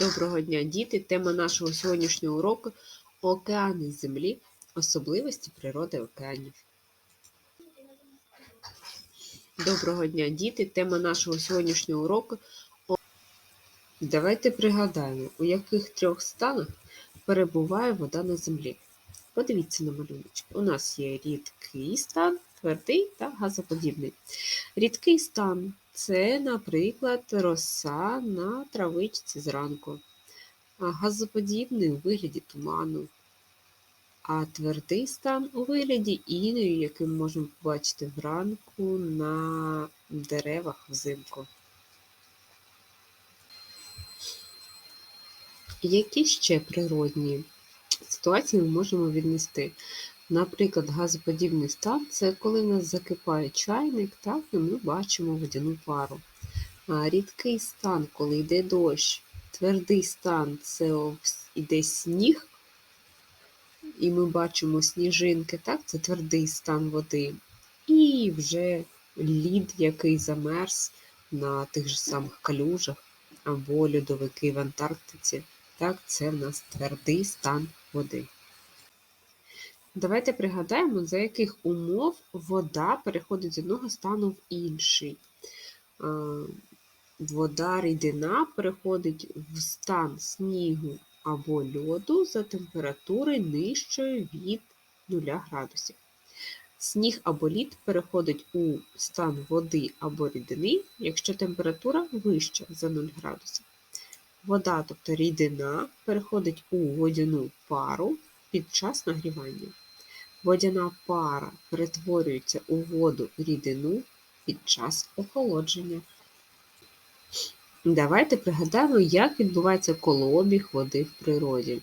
Доброго дня, діти! Тема нашого сьогоднішнього уроку океани Землі, особливості природи океанів. Доброго дня, діти! Тема нашого сьогоднішнього уроку. Давайте пригадаємо, у яких трьох станах перебуває вода на землі. Подивіться на малюночки. У нас є рідкий стан, твердий та газоподібний. Рідкий стан це, наприклад, роса на травичці зранку, газоподібний у вигляді туману, а твердий стан у вигляді інею, який ми можемо побачити вранку на деревах взимку. Які ще природні ситуації ми можемо віднести? Наприклад, газоподібний стан це коли в нас закипає чайник, так, і ми бачимо водяну пару. А рідкий стан, коли йде дощ, твердий стан це іде сніг, і ми бачимо сніжинки, так, це твердий стан води. І вже лід, який замерз на тих же самих калюжах або льодовики в Антарктиці. Так, це в нас твердий стан води. Давайте пригадаємо, за яких умов вода переходить з одного стану в інший. Вода рідина переходить в стан снігу або льоду за температури нижчої від 0 градусів. Сніг або лід переходить у стан води або рідини, якщо температура вища за 0 градусів. Вода, тобто рідина, переходить у водяну пару під час нагрівання. Водяна пара перетворюється у воду рідину під час охолодження. Давайте пригадаємо, як відбувається колообіг води в природі.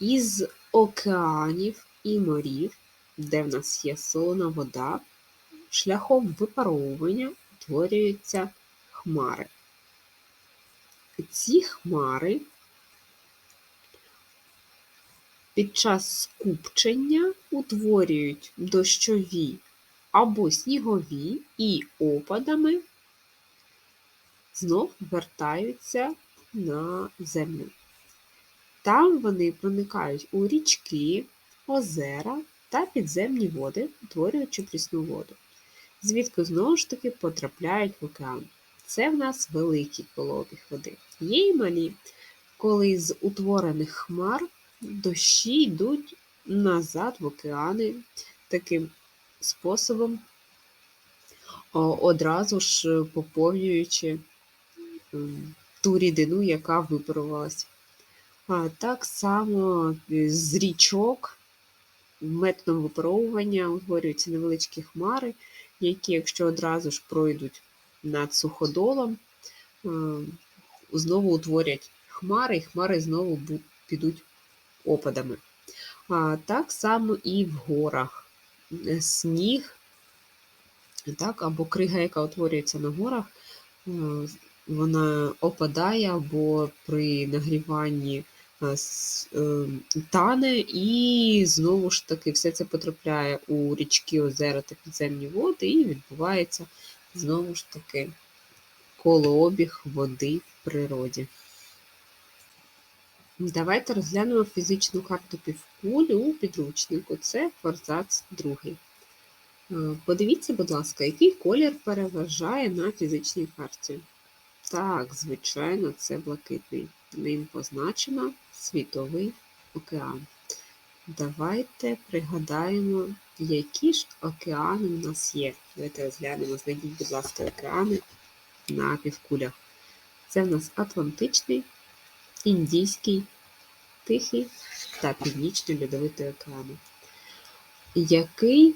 Із океанів і морів, де в нас є солона вода, шляхом випаровування утворюються хмари. Ці хмари під час скупчення утворюють дощові або снігові і опадами знов вертаються на землю. Там вони проникають у річки, озера та підземні води, утворюючи прісну воду, звідки знову ж таки потрапляють в океан. Це в нас великий колобіг води. Є й малі, коли з утворених хмар дощі йдуть назад в океани таким способом, одразу ж поповнюючи ту рідину, яка випарувалася. А так само з річок методом випаровування утворюються невеличкі хмари, які, якщо одразу ж пройдуть над суходолом, е, знову утворять хмари, і хмари знову підуть опадами. А так само і в горах. Сніг, так, або крига, яка утворюється на горах, е, вона опадає або при нагріванні е, е, тане, і знову ж таки все це потрапляє у річки, озера та підземні води, і відбувається знову ж таки колообіг води в природі. Давайте розглянемо фізичну карту півкулі у підручнику. Це форзац другий. Е, Подивіться, будь ласка, який колір переважає на фізичній карті. Так, звичайно, це блакитний. Ним позначено світовий океан. Давайте пригадаємо, які ж океани у нас є. Давайте розглянемо, знайдіть, будь ласка, океани на півкулях. Це в нас Атлантичний, Індійський, Тихий та Північний Льодовитий океани. Який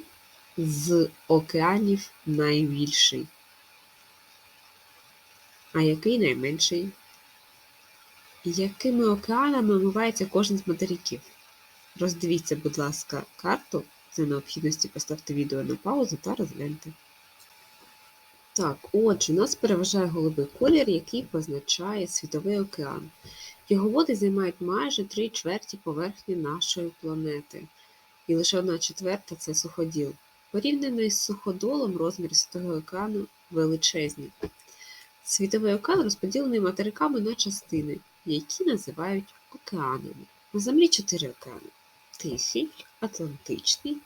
з океанів найбільший? А який найменший? Якими океанами омивається кожен з материків? Роздивіться, будь ласка, карту. За необхідності поставте відео на паузу та розгляньте. Так, отже, у нас переважає голубий колір, який позначає світовий океан. Його води займають майже три чверті поверхні нашої планети, і лише одна четверта це суходіл. Порівняно із суходолом розміри Світового океану величезні. Світовий океан розподілений материками на частини. які називають океанами. На землі чотири океани: Тихий, Атлантичний,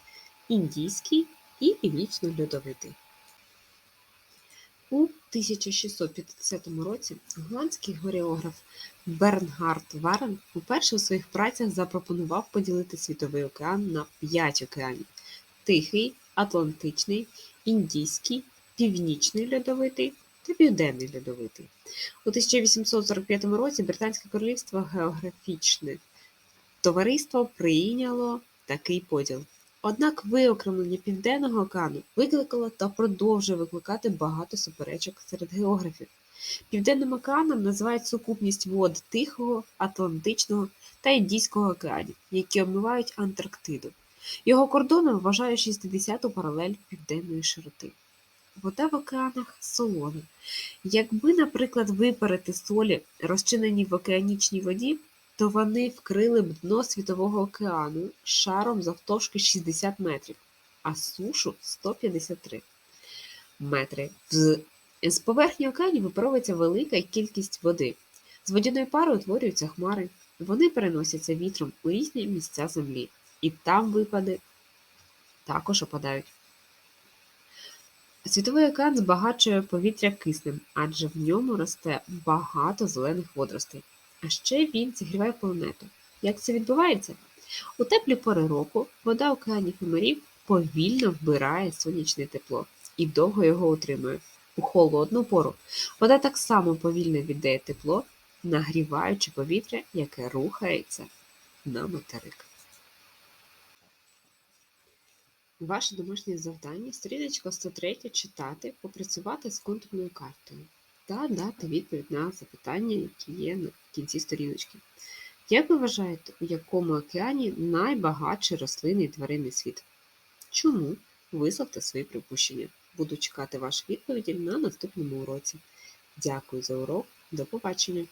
Індійський і Північно-Льодовитий. У 1650 році голландський географ Бернгард Варен уперше у своїх працях запропонував поділити світовий океан на п'ять океанів: Тихий, Атлантичний, Індійський, Північний Льодовитий та Південний Льодовитий. У 1845 році Британське королівство географічне товариство прийняло такий поділ. Однак виокремлення Південного океану викликало та продовжує викликати багато суперечок серед географів. Південним океаном називають сукупність вод Тихого, Атлантичного та Індійського океанів, які омивають Антарктиду. Його кордоном вважають 60-ту паралель південної широти. Вода в океанах солона. Якби, наприклад, випарити солі, розчинені в океанічній воді, то вони вкрили б дно Світового океану шаром завтовшки 60 метрів, а сушу 153 метри. З, поверхні океанів випаровується велика кількість води. З водяної пари утворюються хмари. Вони переносяться вітром у різні місця землі, і там випади також опадають. Світовий океан збагачує повітря киснем, адже в ньому росте багато зелених водоростей. А ще він зігріває планету. Як це відбувається? У теплі пори року вода океанів і морів повільно вбирає сонячне тепло і довго його утримує. У холодну пору вода так само повільно віддає тепло, нагріваючи повітря, яке рухається на материк. Ваше домашнє завдання, сторіночка 103 читати, попрацювати з контурною картою та дати відповідь на запитання, які є на кінці сторіночки. Як ви вважаєте, у якому океані найбагатший рослинний і тваринний світ? Чому? Висловте свої припущення. Буду чекати ваших відповіді на наступному уроці. Дякую за урок. До побачення!